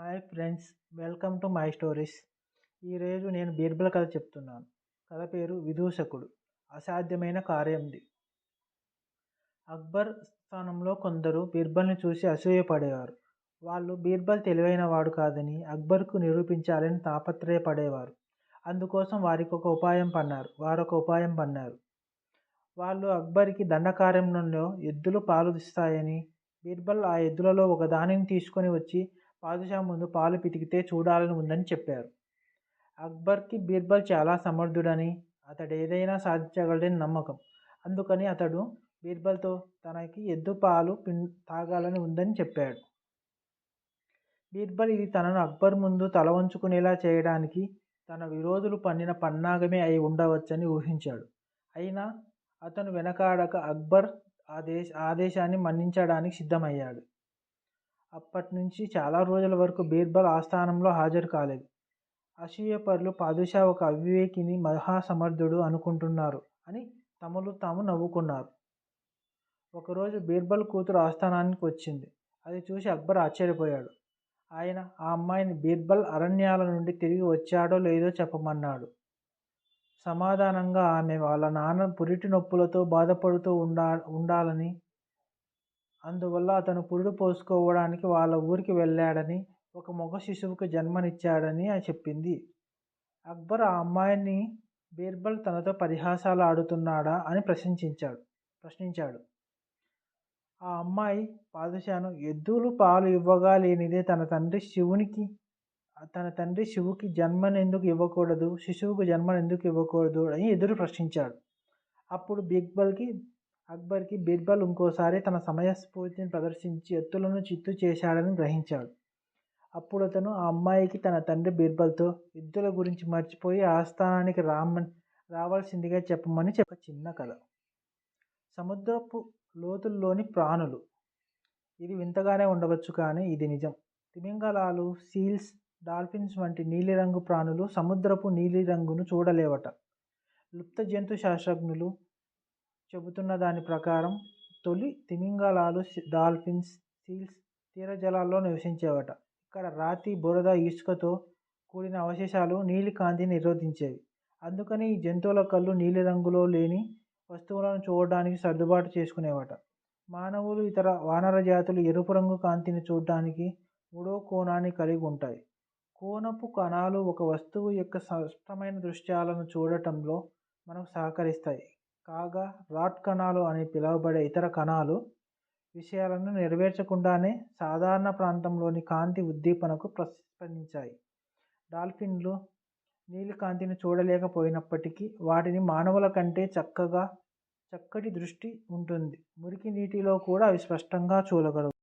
Hi friends welcome to my stories. ఈరోజు నేను బీర్బల్ కథ చెప్తున్నాను. కథ పేరు విదూషకుడు. అసాధ్యమైన కార్యంది. అక్బర్ స్థానంలో కొందరు బీర్బల్ని చూసి అసూయపడేవారు. వాళ్ళు బీర్బల్ తెలివైన వాడు కాదని అక్బర్కు నిరూపించాలని తాపత్రయపడేవారు. అందుకోసం వారికి ఒక ఉపాయం పన్నారు. వారొక ఉపాయం పన్నారు. వాళ్ళు అక్బర్కి దండకార్యంలో ఎద్దులు పాలు ఇస్తాయని బీర్బల్ ఆ ఎద్దులలో ఒక దానిని తీసుకొని వచ్చి పాదుషా ముందు పాలు పితికితే చూడాలని ఉందని చెప్పారు. అక్బర్కి బీర్బల్ చాలా సమర్థుడని అతడు ఏదైనా సాధించగలడని నమ్మకం. అందుకని అతడు బీర్బల్తో తనకి ఎద్దు పాలు పిం తాగాలని ఉందని చెప్పాడు. బీర్బల్ ఇది తనను అక్బర్ ముందు తల వంచుకునేలా చేయడానికి తన విరోధులు పన్నిన పన్నాగమే అయి ఉండవచ్చని ఊహించాడు. అయినా అతను వెనకాడక అక్బర్ ఆదేశ ఆదేశాన్ని మన్నించడానికి సిద్ధమయ్యాడు. అప్పటి నుంచి చాలా రోజుల వరకు బీర్బల్ ఆస్థానంలో హాజరు కాలేదు. అసూయపరులు పాదుషా ఒక అవివేకిని మహాసమర్థుడు అనుకుంటున్నారు అని తమలు తాము నవ్వుకున్నారు. ఒకరోజు బీర్బల్ కూతురు ఆస్థానానికి వచ్చింది. అది చూసి అక్బర్ ఆశ్చర్యపోయాడు. ఆయన ఆ అమ్మాయిని బీర్బల్ అరణ్యాల నుండి తిరిగి వచ్చాడో లేదో చెప్పమన్నాడు. సమాధానంగా ఆమె వాళ్ళ నాన్న పురిటి నొప్పులతో బాధపడుతూ ఉండా ఉండాలని అందువల్ల అతను పురుడు పోసుకోవడానికి వాళ్ళ ఊరికి వెళ్ళాడని ఒక మగ శిశువుకు జన్మనిచ్చాడని చెప్పింది. అక్బర్ ఆ అమ్మాయిని బీర్బల్ తనతో పరిహాసాలు ఆడుతున్నాడా అని ప్రశంసించాడు ప్రశ్నించాడు. ఆ అమ్మాయి పాదుషాను ఎద్దులు పాలు ఇవ్వగా లేనిదే తన తండ్రి శివునికి తన తండ్రి శివుకి జన్మనెందుకు ఇవ్వకూడదు శిశువుకు జన్మనెందుకు ఇవ్వకూడదు అని ఎదురు ప్రశ్నించాడు. అప్పుడు బీర్బల్కి అక్బర్కి బీర్బల్ ఇంకోసారి తన సమయస్ఫూర్తిని ప్రదర్శించి ఎత్తులను చిత్తు చేశాడని గ్రహించాడు. అప్పుడు అతను ఆ అమ్మాయికి తన తండ్రి బీర్బల్తో ఎద్దుల గురించి మర్చిపోయి ఆస్థానానికి రామన్ రావాల్సిందిగా చెప్పమని చెప్ప చిన్న కథ. సముద్రపు లోతుల్లోని ప్రాణులు. ఇది వింతగానే ఉండవచ్చు కానీ ఇది నిజం. తిమింగలాలు సీల్స్ డాల్ఫిన్స్ వంటి నీలిరంగు ప్రాణులు సముద్రపు నీలిరంగును చూడలేవట. లుప్త జంతు శాస్త్రజ్ఞులు చెబుతున్న దాని ప్రకారం తొలి తిమింగలాలు డాల్ఫిన్స్ సీల్స్ తీర జలాల్లో నివసించేవట. ఇక్కడ రాతి బురద ఇసుకతో కూడిన అవశేషాలు నీలి కాంతిని నిరోధించేవి. అందుకని ఈ జంతువుల కళ్ళు నీలిరంగులో లేని వస్తువులను చూడడానికి సర్దుబాటు చేసుకునేవట. మానవులు ఇతర వానర జాతులు ఎరుపు రంగు కాంతిని చూడడానికి మూడో కోణాన్ని కలిగి ఉంటాయి. కోనపు కణాలు ఒక వస్తువు యొక్క స్పష్టమైన దృశ్యాలను చూడటంలో మనకు సహకరిస్తాయి. కాగా రాట్ కణాలు అని పిలువబడే ఇతర కణాలు విషయాలను నెరవేర్చకుండానే సాధారణ ప్రాంతంలోని కాంతి ఉద్దీపనకు ప్రతిస్పందించాయి. డాల్ఫిన్లు నీలి కాంతిని చూడలేకపోయినప్పటికీ వాటిని మానవుల కంటే చక్కగా చక్కటి దృష్టి ఉంటుంది. మురికి నీటిలో కూడా అవి స్పష్టంగా చూడగలవు.